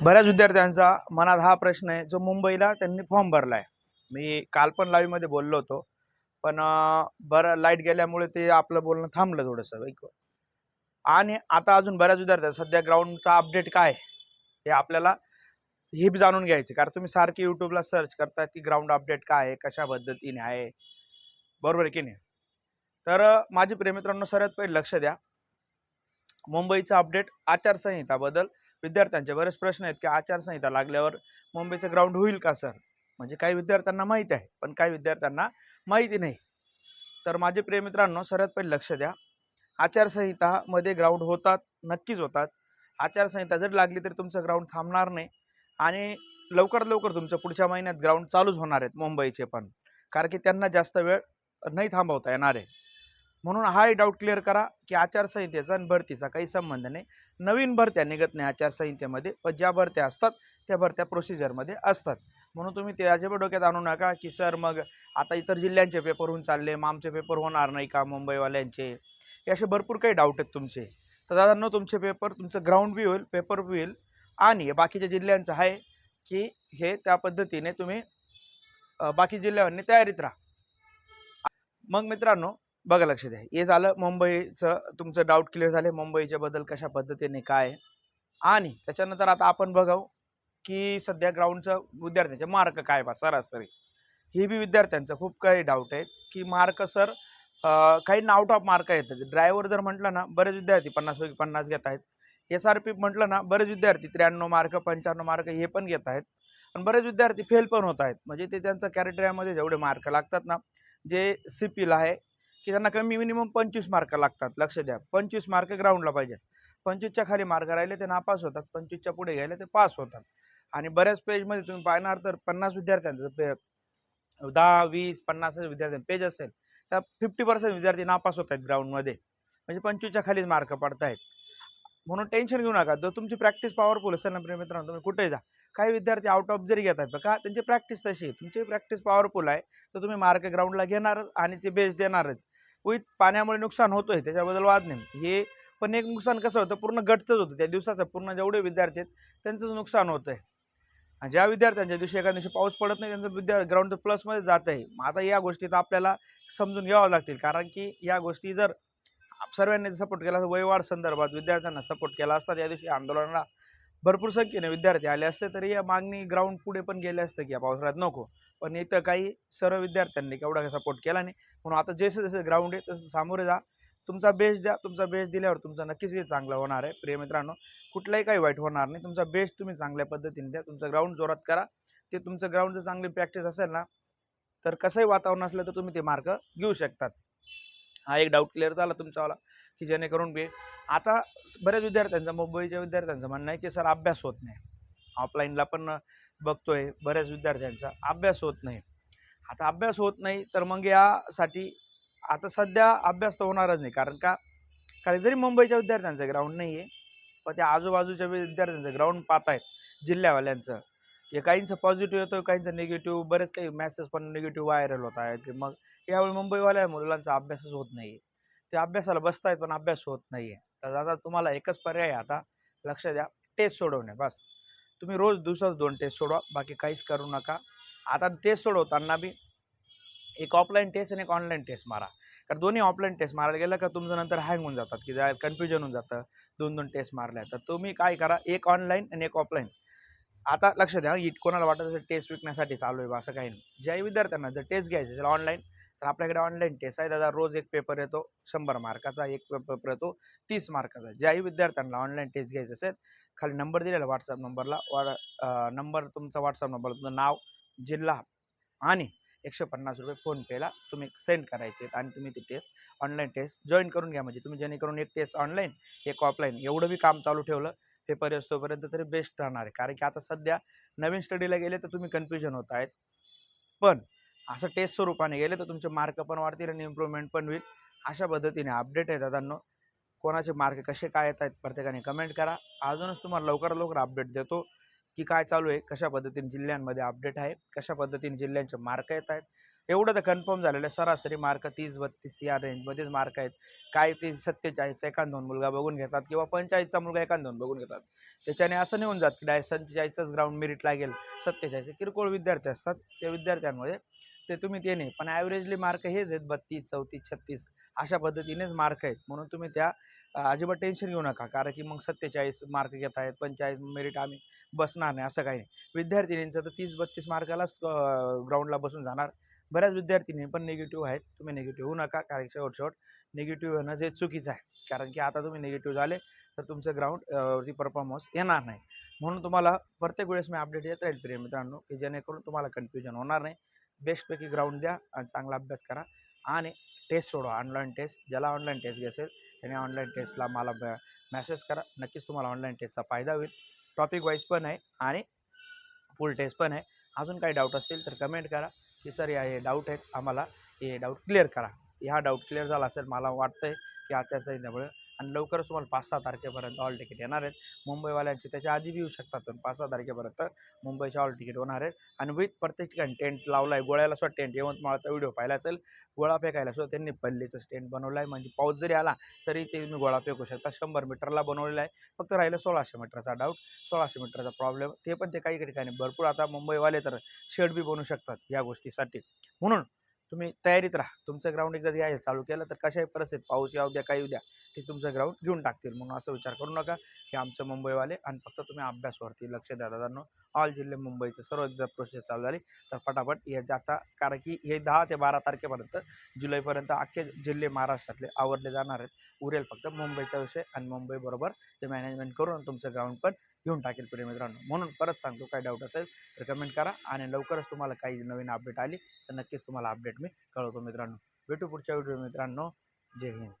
बऱ्याच विद्यार्थ्यांचा मनात हा प्रश्न आहे जो मुंबईला त्यांनी फॉर्म भरला आहे मी काल पण लाईव्हमध्ये बोललो होतो पण बरं लाइट गेल्यामुळे ते आपलं बोलणं थांबलं थोडंसं ऐक आणि आता अजून बऱ्याच विद्यार्थ्या सध्या ग्राउंडचा अपडेट काय आहे, हे आपल्याला हे बी जाणून घ्यायचं. कारण तुम्ही सारखी यूट्यूबला सर्च करता की ग्राउंड अपडेट काय आहे कशा पद्धतीने आहे. बरोबर आहे की नाही? तर माझी माझे प्रेमित्रांनो सर्वात पहिले लक्ष द्या. मुंबईचं अपडेट आचारसंहिता बदल विद्यार्थ्यांचे बरेच प्रश्न आहेत की आचारसंहिता लागल्यावर मुंबईचं ग्राउंड होईल का सर म्हणजे काही विद्यार्थ्यांना माहीत आहे पण काही विद्यार्थ्यांना माहिती नाही. तर माझे प्रिय मित्रांनो सर्वात पहिले लक्ष द्या. आचारसंहितामध्ये ग्राउंड होतात नक्कीच होतात. आचारसंहिता जर लागली तर तुमचं ग्राउंड थांबणार नाही. आणि लवकरात लवकर तुमच्या पुढच्या महिन्यात ग्राउंड चालूच होणार आहेत मुंबईचे पण. कारण की त्यांना जास्त वेळ नाही थांबवता येणार आहे. म्हणून हाही डाऊट क्लिअर करा की आचारसंहितेचा आणि भरतीचा काही संबंध नाही. नवीन भरत्या निघत नाही आचारसंहितेमध्ये पण ज्या भरत्या असतात त्या भरत्या प्रोसिजरमध्ये असतात. म्हणून तुम्ही ते अजिबात डोक्यात आणू नका की सर मग आता इतर जिल्ह्यांचे पेपर होऊन चालले मग आमचे पेपर होणार नाही का मुंबईवाल्यांचे? हे असे भरपूर काही डाऊट आहेत तुमचे. तर दादांनो तुमचे पेपर तुमचं ग्राउंड बी होईल पेपर बी होईल आणि बाकीच्या जिल्ह्यांचं आहे की हे त्या पद्धतीने तुम्ही बाकी जिल्ह्यांनी तयारीत राहा. मग मित्रांनो बघा लक्ष द्या हे झालं मुंबईचं तुमचं डाऊट क्लिअर झाले मुंबईच्या बद्दल कशा पद्धतीने काय आहे. आणि त्याच्यानंतर आता आपण बघाव की सध्या ग्राउंडचं विद्यार्थ्यांचे मार्क काय बा सरासरी. हे बी विद्यार्थ्यांचं खूप काही डाऊट आहे की मार्क सर काही आउट ऑफ मार्क येतात. ड्रायव्हर जर म्हटलं ना बरेच विद्यार्थी पन्नासपैकी पन्नास घेत आहेत. एस आर पी म्हटलं ना बरेच विद्यार्थी त्र्याण्णव मार्क पंच्याण्णव मार्क हे पण घेत आहेत. आणि बरेच विद्यार्थी फेल पण होत आहेत. म्हणजे ते त्यांचं कॅरेक्टरमध्ये जेवढे मार्क लागतात ना जे सी पीला आहे की त्यांना कमी मिनिमम पंचवीस मार्क लागतात लक्ष द्या. पंचवीस मार्क ग्राउंडला पाहिजे पंचवीसच्या खाली मार्क राहिले ते नापास होतात पंचवीसच्या पुढे गेले ते पास होतात. आणि बऱ्याच पेजमध्ये तुम्ही पाहणार तर पन्नास विद्यार्थ्यांचं पे दहा वीस पन्नास विद्यार्थ्यांचं पेज असेल तर फिफ्टी पर्सेंट विद्यार्थी नापास होत आहेत ग्राउंडमध्ये म्हणजे पंचवीसच्या खालीच मार्क पडत आहेत म्हणून टेन्शन घेऊ नका. जर तुमची प्रॅक्टिस पॉवरफुल असेल ना मित्रांनो तुम्ही कुठेही जा. काही विद्यार्थी आउट ऑफ जरी घेत आहेत का त्यांची प्रॅक्टिस तशी आहे. तुमची प्रॅक्टिस पॉवरफुल आहे तर तुम्ही मार्क ग्राउंडला घेणारच आणि ते बेस देणारच. विथ पाण्यामुळे नुकसान होतोय त्याच्याबद्दल वाद नाही. हे पण एक नुकसान कसं होतं पूर्ण गटचंच होतं. त्या दिवसाचं पूर्ण जेवढे विद्यार्थी आहेत त्यांचंच नुकसान होतं आहे आणि ज्या विद्यार्थ्यांच्या दिवशी एका दिवशी पाऊस पडत नाही त्यांचं विद्या ग्राउंड प्लसमध्ये जात आहे मग आता या गोष्टी तर आपल्याला समजून घ्यावं लागतील. कारण की या गोष्टी जर सर्वांनी सपोर्ट केला वयवाढ संदर्भात विद्यार्थ्यांना सपोर्ट केला असता त्या दिवशी आंदोलनाला भरपूर संख्येने विद्यार्थी आले असते तरी या मागणी ग्राउंड पुढे पण गेले असते की या पावसाळ्यात नको. पण इथं काही सर्व विद्यार्थ्यांनी केवढा सपोर्ट केला नाही. म्हणून आता जसे जसे ग्राउंड आहे तसं सामोरे जा. तुमचा बेस द्या तुमचा बेस दिल्यावर तुमचं नक्कीच हे चांगलं होणार आहे. प्रिय मित्रांनो कुठलाही काही वाईट होणार नाही. तुमचा बेस तुम्ही चांगल्या पद्धतीने द्या. तुमचं ग्राउंड जोरात करा. ते तुमचं ग्राउंड जर चांगली प्रॅक्टिस असेल ना तर कसंही वातावरण असलं तर तुम्ही ते मार्क घेऊ शकतात. हा एक डाऊट क्लिअर झाला तुमच्यावाला की जेणेकरून बी आता बऱ्याच विद्यार्थ्यांचं मुंबईच्या विद्यार्थ्यांचं म्हणणं आहे की सर अभ्यास होत नाही. ऑफलाईनला पण बघतोय बऱ्याच विद्यार्थ्यांचा अभ्यास होत नाही. आता अभ्यास होत नाही तर मग यासाठी आता सध्या अभ्यास तर होणारच नाही कारण का कारण जरी मुंबईच्या विद्यार्थ्यांचं ग्राउंड नाही आहे पण त्या आजूबाजूच्या विद्यार्थ्यांचं ग्राउंड पाहत आहेत जिल्ह्यावाल्यांचं. की काहींचं पॉझिटिव्ह येतं काहींचं निगेटिव्ह बरेच काही मॅसेज पण निगेटिव्ह व्हायरल होत आहेत. की मग यावेळी मुंबईवाल्या मुलांचा अभ्यासच होत नाही ते अभ्यासाला बसतायत पण अभ्यास होत नाही आहे तर आता तुम्हाला एकच पर्याय आता. लक्ष द्या. टेस्ट सोडवणे बस. तुम्ही रोज दिवसात दोन टेस्ट सोडवा. बाकी काहीच करू नका. आता टेस्ट सोडवताना बी एक ऑफलाईन टेस्ट आणि एक ऑनलाईन टेस्ट मारा. कारण दोन्ही ऑफलाईन टेस्ट मारायला गेलं का तुमचं नंतर हँग होऊन जातात. की कन्फ्युजन होऊन जातं. दोन दोन टेस्ट मारल्या तर तुम्ही काय करा? एक ऑनलाईन आणि एक ऑफलाईन आता लक्ष द्या इट कोणाला वाटत असेल टेस्ट विकण्यासाठी चालू आहे बा असं काही नाही. ज्याही विद्यार्थ्यांना जर टेस्ट घ्यायची असेल ऑनलाईन तर आपल्याकडे ऑनलाईन टेस्ट आहे. दादा रोज एक पेपर येतो शंभर मार्काचा एक पेपर येतो तीस मार्काचा. ज्याही विद्यार्थ्यांना ऑनलाईन टेस्ट घ्यायची असेल खाली नंबर दिलेला व्हॉट्सअप नंबरला वॉ नंबर तुमचा व्हॉट्सअप नंबर तुमचं नाव जिल्हा आणि एकशे पन्नास रुपये फोनपेला तुम्ही सेंड करायचे आहेत आणि तुम्ही ती टेस्ट ऑनलाईन टेस्ट जॉईन करून घ्या. म्हणजे तुम्ही जेणेकरून एक टेस्ट ऑनलाईन एक ऑफलाईन एवढं बी काम चालू ठेवलं पेपर असतोपर्यंत तरी बेस्ट राहणार आहे. कारण की आता सध्या नवीन स्टडीला गेले तर तुम्ही कन्फ्युजन होत आहेत. पण असं टेस्ट स्वरूपाने गेले तर तुमचे मार्क पण वाढतील आणि इम्प्रूव्हमेंट पण होईल. अशा पद्धतीने अपडेट आहे दादांनो. कोणाचे मार्क कसे काय येत आहेत प्रत्येकाने कमेंट करा. अजूनच तुम्हाला लवकरात लवकर अपडेट देतो की काय चालू आहे कशा पद्धतीने जिल्ह्यांमध्ये अपडेट आहे कशा पद्धतीने जिल्ह्यांचे मार्क येत आहेत. एवढं तर कन्फर्म झालेलं आहे. सरासरी मार्क तीस बत्तीस या रेंजमध्येच मार्क आहेत. काय ते सत्तेचाळीसचा एखाद दोन मुलगा बघून घेतात किंवा पंचेचाळीसचा मुलगा एखाद दोन बघून घेतात. त्याच्याने असं नाही होऊन जात की डाय पंचेचाळीसचाच ग्राउंड मेरिट लागेल. सत्तेचाळीस किरकोळ विद्यार्थी असतात. त्या विद्यार्थ्यांमध्ये ते तुम्ही ते नाही. पण ॲव्हरेजली मार्क हेच आहेत. बत्तीस चौतीस छत्तीस अशा पद्धतीनेच मार्क आहेत. म्हणून तुम्ही त्या अजिबात टेन्शन घेऊ नका. कारण की मग सत्तेचाळीस मार्क घेत आहेत. पंचेचाळीस मेरिट आम्ही बसणार नाही. असं काही नाही. विद्यार्थिनींचं तर तीस बत्तीस मार्कालाच ग्राउंडला बसून जाणार. बऱ्याच विद्यार्थिनी पण निगेटिव्ह आहेत. तुम्ही निगेटिव्ह होऊ नका कारण शेवट शेवट निगेटिव्ह होणं जे चुकीचं आहे. कारण की आता तुम्ही निगेटिव्ह झाले तर तुमचं ग्राउंड वरती परफॉर्मन्स येणार नाही. म्हणून तुम्हाला प्रत्येक वेळेस मी अपडेट येत राहील प्रिय मित्रांनो की जेणेकरून तुम्हाला कन्फ्युजन होणार नाही. बेस्टपैकी ग्राउंड द्या आणि चांगला अभ्यास करा आणि टेस्ट सोडवा. ऑनलाईन टेस्ट ज्याला ऑनलाईन टेस्ट घेसेल त्याने ऑनलाईन टेस्टला मला मॅसेज करा. नक्कीच तुम्हाला ऑनलाईन टेस्टचा फायदा होईल. टॉपिक वाईज पण आहे आणि फुल टेस्ट पण आहे. अजून काही डाऊट असतील तर कमेंट करा. की सर या हे डाऊट आहेत आम्हाला. हे डाऊट क्लिअर करा. ह्या डाऊट क्लिअर झाला असेल मला वाटतं आहे की आचारसंहितेमुळे आणि लवकरच तुम्हाला पाच सहा तारखेपर्यंत ऑल तिकीट येणार आहेत. मुंबईवाल्यांचे त्याच्या आधी बी येऊ शकतात पण पाच सहा तारखेपर्यंत मुंबईचे ऑल तिकीट होणार आहेत. आणि विथ प्रत्येक ठिकाणी टेंट लावला आहे गोळ्याला सुद्धा टेंट यवतमाळचा व्हिडिओ पाहिला असेल गोळा फेकायला सुद्धा त्यांनी पल्लीचं टेंट बनवलं आहे म्हणजे पाऊस जरी आला तरी ते तुम्ही गोळा फेकू शकता. शंभर मीटरला बनवलेला आहे. फक्त राहिलं सोळाशे मीटरचा डाऊट सोळाशे मीटरचा प्रॉब्लेम ते पण ते काही ठिकाणी भरपूर आता मुंबईवाले तर शेड बी बनवू शकतात या गोष्टीसाठी. म्हणून तुम्ही तयारीत राहा. तुमचं ग्राउंड एकदा यायला चालू केलं तर कशाही परिस्थितीत पाऊस येऊ द्या काही येऊ द्या. ते तुमचं ग्राउंड घेऊन टाकतील. म्हणून असं विचार करू नका की आमचं मुंबईवाले आणि फक्त तुम्ही अभ्यासवरती लक्ष द्या दादांनो ऑल जिल्हे मुंबईचं सर्व एकदा प्रोसेस चालू झाली. तर फटाफट याच्या आता कारण की हे दहा ते बारा तारखेपर्यंत जुलैपर्यंत अख्खे जिल्हे महाराष्ट्रातले आवरले जाणार आहेत. उरेल फक्त मुंबईचा विषय आणि मुंबईबरोबर ते मॅनेजमेंट करून तुमचं ग्राउंड पण घेऊन टाकेल प्रिय मित्रांनो. म्हणून परत सांगतो काय डाऊट असेल तर कमेंट करा आणि लवकरच तुम्हाला काही नवीन अपडेट आली तर नक्कीच तुम्हाला अपडेट मी कळवतो मित्रांनो. भेटू पुढच्या व्हिडिओ मित्रांनो. जय हिंद.